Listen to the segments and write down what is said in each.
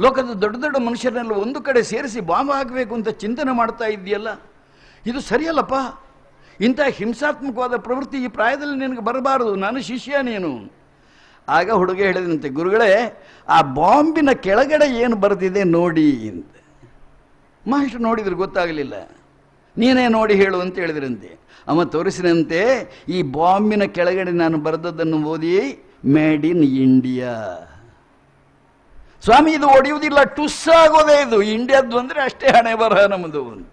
ಲೋಕದ ದೊಡ್ಡ ದೊಡ್ಡ ಮನುಷ್ಯರನ್ನೆಲ್ಲ ಒಂದು ಕಡೆ ಸೇರಿಸಿ ಬಾಂಬ್ ಹಾಕಬೇಕು ಅಂತ ಚಿಂತನೆ ಮಾಡ್ತಾ ಇದೆಯಲ್ಲ ಇದು ಸರಿಯಲ್ಲಪ್ಪ? ಇಂಥ ಹಿಂಸಾತ್ಮಕವಾದ ಪ್ರವೃತ್ತಿ ಈ ಪ್ರಾಯದಲ್ಲಿ ನಿನಗೆ ಬರಬಾರದು. ನಾನು ಶಿಷ್ಯ ನೀನು. ಆಗ ಹುಡುಗ ಹೇಳಿದಂತೆ, ಗುರುಗಳೇ, ಆ ಬಾಂಬಿನ ಕೆಳಗಡೆ ಏನು ಬರೆದಿದೆ ನೋಡಿ ಅಂತ. ಮಾಸ್ಟರ್ ನೋಡಿದ್ರು ಗೊತ್ತಾಗಲಿಲ್ಲ. ನೀನೇ ನೋಡಿ ಹೇಳು ಅಂತ ಹೇಳಿದ್ರಂತೆ. ಅಮ್ಮ ತೋರಿಸಿದಂತೆ, ಈ ಬಾಂಬಿನ ಕೆಳಗಡೆ ನಾನು ಬರೆದದ್ದನ್ನು ಓದಿ, ಮೇಡ್ ಇನ್ ಇಂಡಿಯಾ ಸ್ವಾಮಿ, ಇದು ಒಡೆಯುವುದಿಲ್ಲ ಟುಸ್ ಆಗೋದೇ ಇದು. ಇಂಡಿಯಾದ್ದು ಅಂದರೆ ಅಷ್ಟೇ ಹಣೆ ಬರಹ ನಮ್ಮದು ಅಂತ.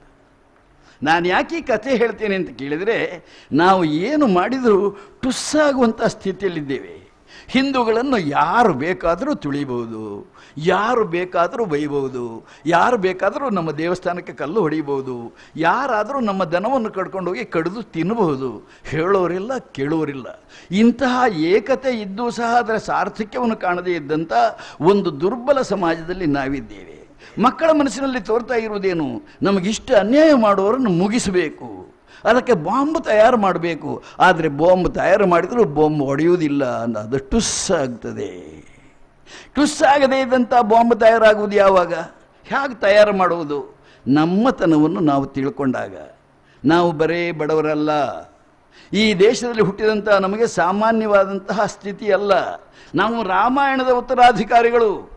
ನಾನು ಯಾಕೆ ಈ ಕಥೆ ಹೇಳ್ತೇನೆ ಅಂತ ಕೇಳಿದರೆ, ನಾವು ಏನು ಮಾಡಿದರೂ ಟುಸ್ಸಾಗುವಂಥ ಸ್ಥಿತಿಯಲ್ಲಿದ್ದೇವೆ. ಹಿಂದೂಗಳನ್ನು ಯಾರು ಬೇಕಾದರೂ ತುಳಿಬಹುದು ಯಾರು ಬೇಕಾದರೂ ಬೈಬಹುದು ಯಾರು ಬೇಕಾದರೂ ನಮ್ಮ ದೇವಸ್ಥಾನಕ್ಕೆ ಕಲ್ಲು ಹೊಡಿಬೋದು ಯಾರಾದರೂ ನಮ್ಮ ದನವನ್ನು ಕಡ್ಕೊಂಡು ಹೋಗಿ ಕಡಿದು ತಿನ್ನಬಹುದು ಹೇಳೋರಿಲ್ಲ, ಕೇಳೋರಿಲ್ಲ. ಇಂತಹ ಏಕತೆ ಇದ್ದೂ ಸಹ ಅದರ ಸಾರ್ಥಕ್ಯವನ್ನು ಕಾಣದೇ ಇದ್ದಂಥ ಒಂದು ದುರ್ಬಲ ಸಮಾಜದಲ್ಲಿ ನಾವಿದ್ದೇವೆ. ಮಕ್ಕಳ ಮನಸ್ಸಿನಲ್ಲಿ ತೋರ್ತಾ ಇರುವುದೇನು? ನಮಗಿಷ್ಟು ಅನ್ಯಾಯ ಮಾಡುವವರನ್ನು ಮುಗಿಸಬೇಕು. ಅದಕ್ಕೆ ಬಾಂಬ್ ತಯಾರು ಮಾಡಬೇಕು. ಆದರೆ ಬಾಂಬ್ ತಯಾರು ಮಾಡಿದರೂ ಬಾಂಬ್ ಹೊಡೆಯುವುದಿಲ್ಲ ಅನ್ನೋದು ಟುಸ್ ಆಗ್ತದೆ ಟುಸ್ ಆಗದೇ ಇದ್ದಂಥ ಬಾಂಬ್ ತಯಾರಾಗುವುದು ಯಾವಾಗ? ಹೇಗೆ ತಯಾರು ಮಾಡುವುದು? ನಮ್ಮತನವನ್ನು ನಾವು ತಿಳ್ಕೊಂಡಾಗ. ನಾವು ಬರೇ ಬಡವರಲ್ಲ. ಈ ದೇಶದಲ್ಲಿ ಹುಟ್ಟಿದಂಥ ನಮಗೆ ಸಾಮಾನ್ಯವಾದಂತಹ ಸ್ಥಿತಿ ಅಲ್ಲ. ನಾವು ರಾಮಾಯಣದ ಉತ್ತರಾಧಿಕಾರಿಗಳು,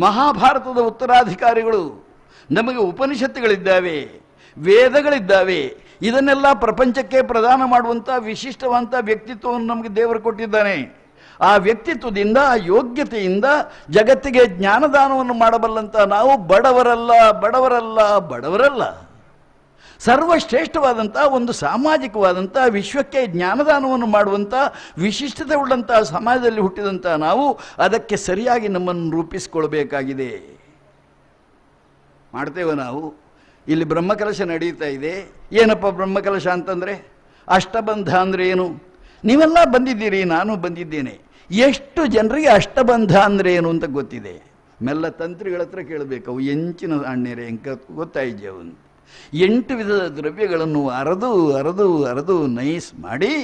ಮಹಾಭಾರತದ ಉತ್ತರಾಧಿಕಾರಿಗಳು. ನಮಗೆ ಉಪನಿಷತ್ತುಗಳಿದ್ದಾವೆ, ವೇದಗಳಿದ್ದಾವೆ. ಇದನ್ನೆಲ್ಲ ಪ್ರಪಂಚಕ್ಕೆ ಪ್ರದಾನ ಮಾಡುವಂಥ ವಿಶಿಷ್ಟವಂತ ವ್ಯಕ್ತಿತ್ವವನ್ನು ನಮಗೆ ದೇವರು ಕೊಟ್ಟಿದ್ದಾನೆ. ಆ ವ್ಯಕ್ತಿತ್ವದಿಂದ, ಆ ಯೋಗ್ಯತೆಯಿಂದ ಜಗತ್ತಿಗೆ ಜ್ಞಾನದಾನವನ್ನು ಮಾಡಬಲ್ಲಂತ ನಾವು ಬಡವರಲ್ಲ ಬಡವರಲ್ಲ ಬಡವರಲ್ಲ. ಸರ್ವಶ್ರೇಷ್ಠವಾದಂಥ ಒಂದು ಸಾಮಾಜಿಕವಾದಂಥ ವಿಶ್ವಕ್ಕೆ ಜ್ಞಾನದಾನವನ್ನು ಮಾಡುವಂಥ ವಿಶಿಷ್ಟತೆ ಉಳ್ಳಂಥ ಸಮಾಜದಲ್ಲಿ ಹುಟ್ಟಿದಂಥ ನಾವು ಅದಕ್ಕೆ ಸರಿಯಾಗಿ ನಮ್ಮನ್ನು ರೂಪಿಸಿಕೊಳ್ಬೇಕಾಗಿದೆ. ಮಾಡ್ತೇವೆ ನಾವು. ಇಲ್ಲಿ ಬ್ರಹ್ಮಕಲಶ ನಡೀತಾ ಇದೆ. ಏನಪ್ಪ ಬ್ರಹ್ಮಕಲಶ ಅಂತಂದರೆ? ಅಷ್ಟಬಂಧ ಅಂದರೆ ಏನು? ನೀವೆಲ್ಲ ಬಂದಿದ್ದೀರಿ, ನಾನು ಬಂದಿದ್ದೇನೆ. ಎಷ್ಟು ಜನರಿಗೆ ಅಷ್ಟಬಂಧ ಅಂದರೆ ಏನು ಅಂತ ಗೊತ್ತಿದೆ? ಮೆಲ್ಲ ತಂತ್ರಿಗಳ ಹತ್ರ ಕೇಳಬೇಕು, ಅವು ಎಂಚಿನ ಅಣ್ಣೇರೆ ಹೆಂಗೆ ಗೊತ್ತಾಯಿದ್ಯ ಅವನು ಎಂಟು ವಿಧದ ದ್ರವ್ಯಗಳನ್ನು ಅರದು ಅರದು ಅರದು ನೈಸ್ ಮಾಡಿ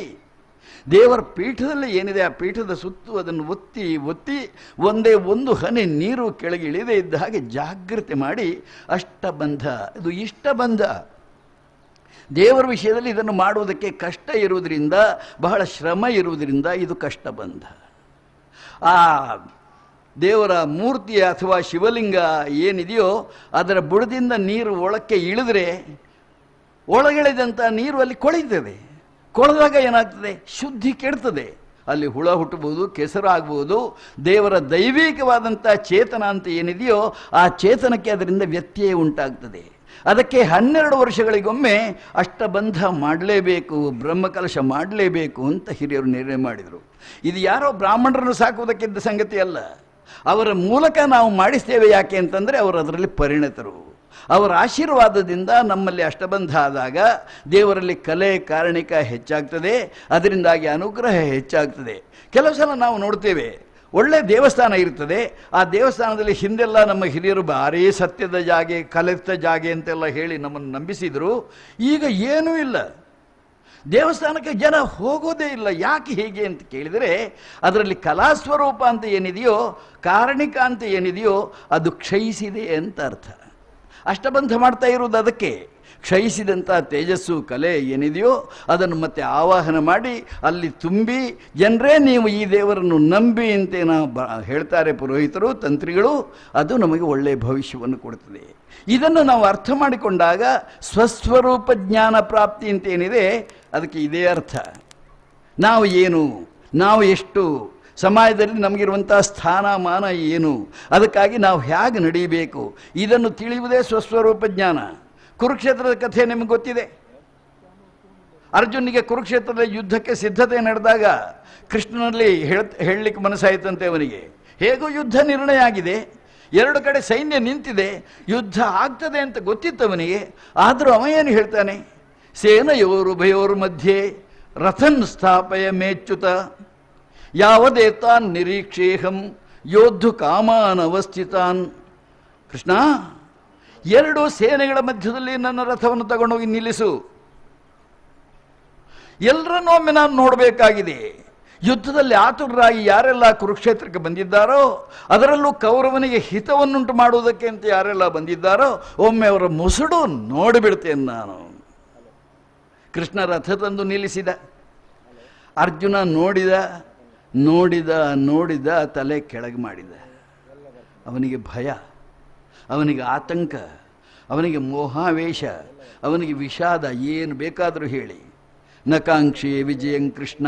ದೇವರ ಪೀಠದಲ್ಲಿ ಏನಿದೆ? ಆ ಪೀಠದ ಸುತ್ತು ಅದನ್ನು ಒತ್ತಿ ಒತ್ತಿ ಒಂದೇ ಒಂದು ಹನಿ ನೀರು ಕೆಳಗೆ ಇಳಿದೇ ಇದ್ದ ಹಾಗೆ ಜಾಗೃತಿ ಮಾಡಿ ಅಷ್ಟಬಂಧ. ಇದು ಇಷ್ಟಬಂಧ. ದೇವರ ವಿಷಯದಲ್ಲಿ ಇದನ್ನು ಮಾಡುವುದಕ್ಕೆ ಕಷ್ಟ ಇರುವುದರಿಂದ, ಬಹಳ ಶ್ರಮ ಇರುವುದರಿಂದ ಇದು ಕಷ್ಟಬಂಧ. ಆ ದೇವರ ಮೂರ್ತಿ ಅಥವಾ ಶಿವಲಿಂಗ ಏನಿದೆಯೋ, ಅದರ ಬುಡದಿಂದ ನೀರು ಒಳಕ್ಕೆ ಇಳಿದ್ರೆ ಒಳಗಿಳಿದಂಥ ನೀರು ಅಲ್ಲಿ ಕೊಳಿತದೆ ಕೊಳೆದಾಗ ಏನಾಗ್ತದೆ? ಶುದ್ಧಿ ಕೆಡ್ತದೆ. ಅಲ್ಲಿ ಹುಳ ಹುಟ್ಟಬಹುದು, ಕೆಸರು ಆಗ್ಬೋದು ದೇವರ ದೈವಿಕವಾದಂಥ ಚೇತನ ಅಂತ ಏನಿದೆಯೋ, ಆ ಚೇತನಕ್ಕೆ ಅದರಿಂದ ವ್ಯತ್ಯಯ ಉಂಟಾಗ್ತದೆ. ಅದಕ್ಕೆ ಹನ್ನೆರಡು ವರ್ಷಗಳಿಗೊಮ್ಮೆ ಅಷ್ಟಬಂಧ ಮಾಡಲೇಬೇಕು, ಬ್ರಹ್ಮಕಲಶ ಮಾಡಲೇಬೇಕು ಅಂತ ಹಿರಿಯರು ನಿರ್ಣಯ ಮಾಡಿದರು. ಇದು ಯಾರೋ ಬ್ರಾಹ್ಮಣರನ್ನು ಸಾಕುವುದಕ್ಕಿದ್ದ ಸಂಗತಿ ಅಲ್ಲ ಅವರ ಮೂಲಕ ನಾವು ಮಾಡಿಸ್ತೇವೆ ಯಾಕೆ ಅಂತಂದರೆ ಅವರು ಅದರಲ್ಲಿ ಪರಿಣಿತರು. ಅವರ ಆಶೀರ್ವಾದದಿಂದ ನಮ್ಮಲ್ಲಿ ಅಷ್ಟಬಂಧ ಆದಾಗ ದೇವರಲ್ಲಿ ಕಲೆ ಕಾರಣಿಕ ಹೆಚ್ಚಾಗ್ತದೆ, ಅದರಿಂದಾಗಿ ಅನುಗ್ರಹ ಹೆಚ್ಚಾಗ್ತದೆ. ಕೆಲವು ಸಲ ನಾವು ನೋಡ್ತೇವೆ, ಒಳ್ಳೆ ದೇವಸ್ಥಾನ ಇರ್ತದೆ, ಆ ದೇವಸ್ಥಾನದಲ್ಲಿ ಹಿಂದೆಲ್ಲ ನಮ್ಮ ಹಿರಿಯರು ಭಾರೀ ಸತ್ಯದ ಜಾಗೆ, ಕಲಿತ ಜಾಗೆ ಅಂತೆಲ್ಲ ಹೇಳಿ ನಮ್ಮನ್ನು ನಂಬಿಸಿದರು. ಈಗ ಏನೂ ಇಲ್ಲ. ದೇವಸ್ಥಾನಕ್ಕೆ ಜನ ಹೋಗೋದೇ ಇಲ್ಲ, ಯಾಕೆ ಹೀಗೆ ಅಂತ ಕೇಳಿದರೆ, ಅದರಲ್ಲಿ ಕಲಾಸ್ವರೂಪ ಅಂತ ಏನಿದೆಯೋ, ಕಾರಣಿಕ ಅಂತ ಏನಿದೆಯೋ, ಅದು ಕ್ಷಯಿಸಿದೆ ಅಂತ ಅರ್ಥ. ಅಷ್ಟಬಂಧ ಮಾಡ್ತಾ ಇರುವುದು ಅದಕ್ಕೆ. ಕ್ಷಯಿಸಿದಂಥ ತೇಜಸ್ಸು, ಕಲೆ ಏನಿದೆಯೋ ಅದನ್ನು ಮತ್ತೆ ಆವಾಹನ ಮಾಡಿ ಅಲ್ಲಿ ತುಂಬಿ ಜನರೇ ನೀವು ಈ ದೇವರನ್ನು ನಂಬಿ ಅಂತೇನ ಬ, ಹೇಳ್ತಾರೆ ಪುರೋಹಿತರು, ತಂತ್ರಿಗಳು, ಅದು ನಮಗೆ ಒಳ್ಳೆಯ ಭವಿಷ್ಯವನ್ನು ಕೊಡ್ತದೆ. ಇದನ್ನು ನಾವು ಅರ್ಥ ಮಾಡಿಕೊಂಡಾಗ ಸ್ವಸ್ವರೂಪ ಜ್ಞಾನ ಪ್ರಾಪ್ತಿ ಅಂತ ಏನಿದೆ, ಅದಕ್ಕೆ ಇದೇ ಅರ್ಥ. ನಾವು ಏನು, ನಾವು ಎಷ್ಟು ಸಮಾಜದಲ್ಲಿ ನಮಗಿರುವಂಥ ಸ್ಥಾನಮಾನ ಏನು? ಅದಕ್ಕಾಗಿ ನಾವು ಹೇಗೆ ನಡೀಬೇಕು? ಇದನ್ನು ತಿಳಿಯುವುದೇ ಸ್ವಸ್ವರೂಪ ಜ್ಞಾನ. ಕುರುಕ್ಷೇತ್ರದ ಕಥೆ ನಿಮಗೆ ಗೊತ್ತಿದೆ. ಅರ್ಜುನಿಗೆ ಕುರುಕ್ಷೇತ್ರದ ಯುದ್ಧಕ್ಕೆ ಸಿದ್ಧತೆ ನಡೆದಾಗ ಕೃಷ್ಣನಲ್ಲಿ ಹೇಳ, ಹೇಳಲಿಕ್ಕೆ ಮನಸ್ಸಾಯಿತಂತೆ ಅವನಿಗೆ. ಹೇಗೂ ಯುದ್ಧ ನಿರ್ಣಯ ಆಗಿದೆ. ಎರಡು ಕಡೆ ಸೈನ್ಯ ನಿಂತಿದೆ. ಯುದ್ಧ ಆಗ್ತದೆ ಅಂತ ಗೊತ್ತಿತ್ತು ಅವನಿಗೆ. ಆದರೂ ಅವ ಏನು ಹೇಳ್ತಾನೆ? ಸೇನೆಯೋರುಭಯೋರ್ ಮಧ್ಯೆ ರಥನ್ ಸ್ಥಾಪಯ ಮೇಚ್ಯುತ. ಯಾವದೇತಾನ್ ನಿರೀಕ್ಷೇಹಂ? ಯೋಧು ಕಾಮಾನ್ ಅವಸ್ಥಿತಾನ್ ಕೃಷ್ಣ, ಎರಡು ಸೇನೆಗಳ ಮಧ್ಯದಲ್ಲಿ ನನ್ನ ರಥವನ್ನು ತಗೊಂಡೋಗಿ ನಿಲ್ಲಿಸು. ಎಲ್ಲರನ್ನೂ ಒಮ್ಮೆ ನಾನು ನೋಡಬೇಕಾಗಿದೆ. ಯುದ್ಧದಲ್ಲಿ ಆತುರರಾಗಿ ಯಾರೆಲ್ಲ ಕುರುಕ್ಷೇತ್ರಕ್ಕೆ ಬಂದಿದ್ದಾರೋ, ಅದರಲ್ಲೂ ಕೌರವನಿಗೆ ಹಿತವನ್ನುಂಟು ಮಾಡುವುದಕ್ಕೆ ಅಂತ ಯಾರೆಲ್ಲ ಬಂದಿದ್ದಾರೋ, ಒಮ್ಮೆ ಅವರ ಮುಸುಡು ನೋಡಿಬಿಡ್ತೇನೆ ನಾನು. ಕೃಷ್ಣ ರಥ ತಂದು ನಿಲ್ಲಿಸಿದ. ಅರ್ಜುನ ನೋಡಿದ. ನೋಡಿದ ನೋಡಿದ ತಲೆ ಕೆಳಗೆ ಮಾಡಿದ. ಅವನಿಗೆ ಭಯ, ಅವನಿಗೆ ಆತಂಕ, ಅವನಿಗೆ ಮೋಹಾವೇಶ, ಅವನಿಗೆ ವಿಷಾದ ಏನು ಬೇಕಾದರೂ ಹೇಳಿ. ನಕಾಂಕ್ಷೆ ವಿಜಯಂ ಕೃಷ್ಣ,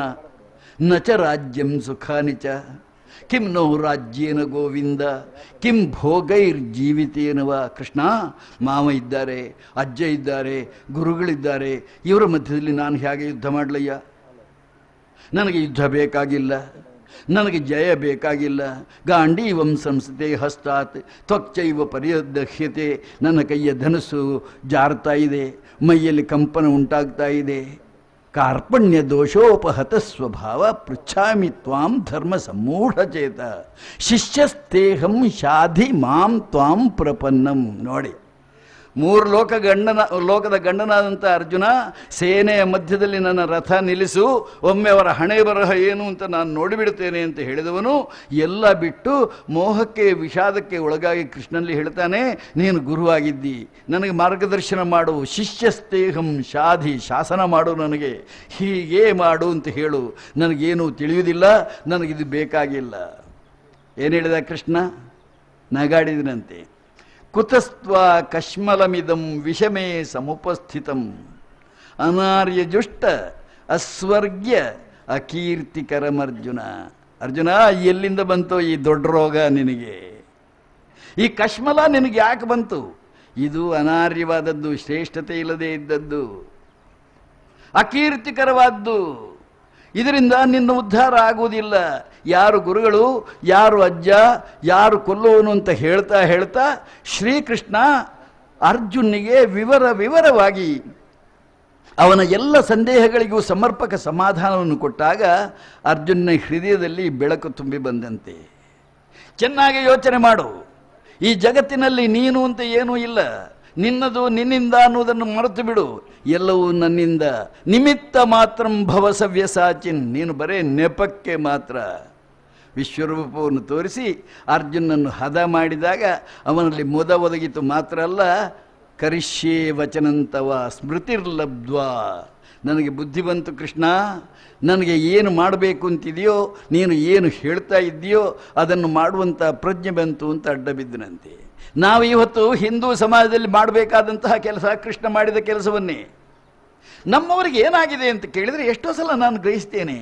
ನಚ ರಾಜ್ಯಂ ಸುಖಾನಿಚ ಕಿಂ ನೋ ರಾಜ್ಯೇನ ಗೋವಿಂದ, ಕಿಂ ಭೋಗೈರ್ ಜೀವಿತೇನವ ಕೃಷ್ಣ, ಮಾವ ಇದ್ದಾರೆ, ಅಜ್ಜ ಇದ್ದಾರೆ, ಗುರುಗಳಿದ್ದಾರೆ, ಇವರ ಮಧ್ಯದಲ್ಲಿ ನಾನು ಹೇಗೆ ಯುದ್ಧ ಮಾಡಲಯ್ಯ? ನನಗೆ ಯುದ್ಧ ಬೇಕಾಗಿಲ್ಲ, ನನಗೆ ಜಯ ಬೇಕಾಗಿಲ್ಲ. ಗಾಂಡೀವಂ ಸಂಸ್ಥೆ ಹಸ್ತಾತ್ ತ್ವಕ್ಚೈವ ಪರ್ಯದಹ್ಯತೆ ನನ್ನ ಕೈಯ ಧನಸ್ಸು ಜಾರ್ತಾ ಇದೆ, ಮೈಯಲ್ಲಿ ಕಂಪನ ಉಂಟಾಗ್ತಾ ಇದೆ. ಕಾರ್ಪಣ್ಯ ದೋಷೋಪಹತ ಸ್ವಭಾವ ಪೃಚ್ಛಾಮಿ ತ್ವಾಂ ಧರ್ಮ ಸಮ್ಮೂಢಚೇತ ಶಿಷ್ಯಸ್ತೇಹಂ ಶಾಧಿ ಮಾಂ ತ್ವಾಂ ಪ್ರಪನ್ನಂ. ನೋಡಿ ಮೂರು ಲೋಕ ಗಂಡನ, ಲೋಕದ ಗಂಡನಾದಂಥ ಅರ್ಜುನ ಸೇನೆಯ ಮಧ್ಯದಲ್ಲಿ ನನ್ನ ರಥ ನಿಲ್ಲಿಸು, ಒಮ್ಮೆ ಅವರ ಹಣೆ ಬರಹ ಏನು ಅಂತ ನಾನು ನೋಡಿಬಿಡುತ್ತೇನೆ ಅಂತ ಹೇಳಿದವನು, ಎಲ್ಲ ಬಿಟ್ಟು ಮೋಹಕ್ಕೆ, ವಿಷಾದಕ್ಕೆ ಒಳಗಾಗಿ ಕೃಷ್ಣನಲ್ಲಿ ಹೇಳ್ತಾನೆ, ನೀನು ಗುರುವಾಗಿದ್ದಿ, ನನಗೆ ಮಾರ್ಗದರ್ಶನ ಮಾಡು ಶಿಷ್ಯಸ್ತೇಹಂ ಶಾಧಿ, ಶಾಸನ ಮಾಡು ನನಗೆ, ಹೀಗೆ ಮಾಡು ಅಂತ ಹೇಳು, ನನಗೇನು ತಿಳಿಯುವುದಿಲ್ಲ, ನನಗಿದು ಬೇಕಾಗಿಲ್ಲ. ಏನು ಹೇಳಿದ ಕೃಷ್ಣ? ನಗಾಡಿದನಂತೆ. ಕುತಸ್ತ್ವ ಕಶ್ಮಲಮಿದಂ ವಿಷಮೇ ಸಮುಪಸ್ಥಿತಂ. ಅನಾರ್ಯಜುಷ್ಟ ಅಸ್ವರ್ಗ್ಯ, ಅಕೀರ್ತಿಕರಮರ್ಜುನ. ಅರ್ಜುನ, ಎಲ್ಲಿಂದ ಬಂತು ಈ ದೊಡ್ಡ ರೋಗ ನಿನಗೆ? ಈ ಕಶ್ಮಲ ನಿನಗೆ ಯಾಕೆ ಬಂತು? ಇದು ಅನಾರ್ಯವಾದದ್ದು, ಶ್ರೇಷ್ಠತೆ ಇಲ್ಲದೆ ಇದ್ದದ್ದು. ಅಕೀರ್ತಿಕರವಾದ್ದು. ಇದರಿಂದ ನಿನ್ನ ಉದ್ಧಾರ ಆಗುವುದಿಲ್ಲ. ಯಾರು ಗುರುಗಳು, ಯಾರು ಅಜ್ಜ, ಯಾರು ಕೊಲ್ಲುವನು ಅಂತ ಹೇಳ್ತಾ ಹೇಳ್ತಾ ಶ್ರೀಕೃಷ್ಣ ಅರ್ಜುನಿಗೆ ವಿವರ ವಿವರವಾಗಿ ಅವನ ಎಲ್ಲ ಸಂದೇಹಗಳಿಗೂ ಸಮರ್ಪಕ ಸಮಾಧಾನವನ್ನು ಕೊಟ್ಟಾಗ ಅರ್ಜುನ ಹೃದಯದಲ್ಲಿ ಬೆಳಕು ತುಂಬಿ ಬಂದಂತೆ. ಚೆನ್ನಾಗಿ ಯೋಚನೆ ಮಾಡು. ಈ ಜಗತ್ತಿನಲ್ಲಿ ನೀನು ಅಂತ ಏನೂ ಇಲ್ಲ. ನಿನ್ನದು ನಿನ್ನಿಂದ ಅನ್ನುವುದನ್ನು ಮರೆತು ಬಿಡು ಎಲ್ಲವೂ ನನ್ನಿಂದ. ನಿಮಿತ್ತ ಮಾತ್ರಂ ಭವಸವ್ಯ ಸಾಚಿನ್. ನೀನು ಬರೇ ನೆಪಕ್ಕೆ ಮಾತ್ರ. ವಿಶ್ವರೂಪವನ್ನು ತೋರಿಸಿ ಅರ್ಜುನನ್ನು ಹದ ಮಾಡಿದಾಗ ಅವನಲ್ಲಿ ಮುದ ಒದಗಿತು ಮಾತ್ರ ಅಲ್ಲ, ಕರಿಷ್ಯೇ ವಚನಂತವ ಸ್ಮೃತಿರ್ಲಬ್ಧ್ವಾ. ನನಗೆ ಬುದ್ಧಿ ಬಂತು ಕೃಷ್ಣ, ನನಗೆ ಏನು ಮಾಡಬೇಕು ಅಂತಿದೆಯೋ, ನೀನು ಏನು ಹೇಳ್ತಾ ಇದ್ದೀಯೋ ಅದನ್ನು ಮಾಡುವಂಥ ಪ್ರಜ್ಞೆ ಬಂತು ಅಂತ ಅಡ್ಡ ಬಿದ್ದನಂತೆ ನಾವು ಇವತ್ತು ಹಿಂದೂ ಸಮಾಜದಲ್ಲಿ ಮಾಡಬೇಕಾದಂತಹ ಕೆಲಸ ಕೃಷ್ಣ ಮಾಡಿದ ಕೆಲಸವನ್ನೇ. ನಮ್ಮವರಿಗೆ ಏನಾಗಿದೆ ಅಂತ ಕೇಳಿದರೆ ಎಷ್ಟೋ ಸಲ ನಾನು ಗ್ರಹಿಸ್ತೇನೆ.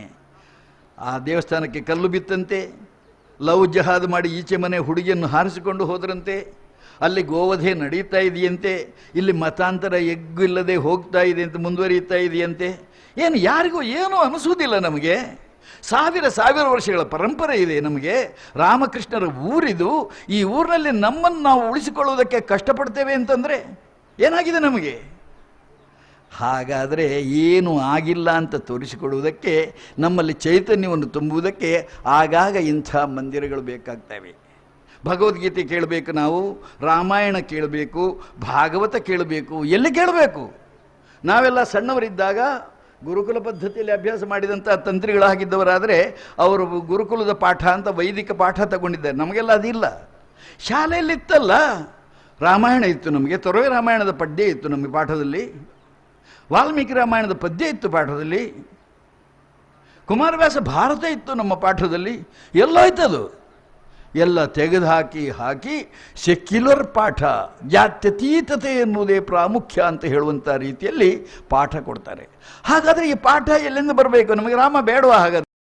ಆ ದೇವಸ್ಥಾನಕ್ಕೆ ಕಲ್ಲು ಬಿತ್ತಂತೆ, ಲವ್ ಜಹಾದ್ ಮಾಡಿ ಈಚೆ ಮನೆ ಹುಡುಗಿಯನ್ನು ಹಾರಿಸಿಕೊಂಡು ಹೋದರಂತೆ, ಅಲ್ಲಿ ಗೋವಧೆ ನಡೀತಾ ಇದೆಯಂತೆ, ಇಲ್ಲಿ ಮತಾಂತರ ಎಗ್ಗಿಲ್ಲದೆ ಹೋಗ್ತಾ ಇದೆ ಅಂತ ಮುಂದುವರಿಯುತ್ತಾ ಇದೆಯಂತೆ. ಏನು ಯಾರಿಗೂ ಏನೂ ಅನಿಸುವುದಿಲ್ಲ ನಮಗೆ. ಸಾವಿರ ಸಾವಿರ ವರ್ಷಗಳ ಪರಂಪರೆ ಇದೆ ನಮಗೆ. ರಾಮಕೃಷ್ಣರ ಊರಿದು, ಈ ಊರಿನಲ್ಲಿ ನಮ್ಮನ್ನು ನಾವು ಉಳಿಸಿಕೊಳ್ಳುವುದಕ್ಕೆ ಕಷ್ಟಪಡ್ತೇವೆ ಅಂತಂದರೆ ಏನಾಗಿದೆ ನಮಗೆ? ಹಾಗಾದರೆ ಏನು ಆಗಿಲ್ಲ ಅಂತ ತೋರಿಸಿಕೊಡುವುದಕ್ಕೆ, ನಮ್ಮಲ್ಲಿ ಚೈತನ್ಯವನ್ನು ತುಂಬುವುದಕ್ಕೆ ಆಗಾಗ ಇಂಥ ಮಂದಿರಗಳು ಬೇಕಾಗ್ತವೆ. ಭಗವದ್ಗೀತೆ ಕೇಳಬೇಕು ನಾವು, ರಾಮಾಯಣ ಕೇಳಬೇಕು, ಭಾಗವತ ಕೇಳಬೇಕು, ಎಲ್ಲಿ ಕೇಳಬೇಕು? ನಾವೆಲ್ಲ ಸಣ್ಣವರಿದ್ದಾಗ ಗುರುಕುಲ ಪದ್ಧತಿಯಲ್ಲಿ ಅಭ್ಯಾಸ ಮಾಡಿದಂಥ ತಂತ್ರಿಗಳಾಗಿದ್ದವರಾದರೆ ಅವರು ಗುರುಕುಲದ ಪಾಠ ಅಂತ ವೈದಿಕ ಪಾಠ ತಗೊಂಡಿದ್ದಾರೆ. ನಮಗೆಲ್ಲ ಅದಿಲ್ಲ. ಶಾಲೆಯಲ್ಲಿತ್ತಲ್ಲ, ರಾಮಾಯಣ ಇತ್ತು ನಮಗೆ, ತೊರವೆ ರಾಮಾಯಣದ ಪಡ್ಡೆ ಇತ್ತು ನಮಗೆ ಪಾಠದಲ್ಲಿ. ವಾಲ್ಮೀಕಿ ರಾಮಾಯಣದ ಪದ್ಯ ಇತ್ತು ಪಾಠದಲ್ಲಿ. ಕುಮಾರವ್ಯಾಸ ಭಾರತ ಇತ್ತು ನಮ್ಮ ಪಾಠದಲ್ಲಿ. ಎಲ್ಲೋಯ್ತದು ಎಲ್ಲ ತೆಗೆದುಹಾಕಿ ಹಾಕಿ ಸೆಕ್ಯುಲರ್ ಪಾಠ ಜಾತ್ಯತೀತತೆ ಎನ್ನುವುದೇ ಪ್ರಾಮುಖ್ಯ ಅಂತ ಹೇಳುವಂಥ ರೀತಿಯಲ್ಲಿ ಪಾಠ ಕೊಡ್ತಾರೆ. ಹಾಗಾದರೆ ಈ ಪಾಠ ಎಲ್ಲಿಂದ ಬರಬೇಕು? ನಮಗೆ ರಾಮ ಬೇಡವಾ ಹಾಗಾದ್ರೆ?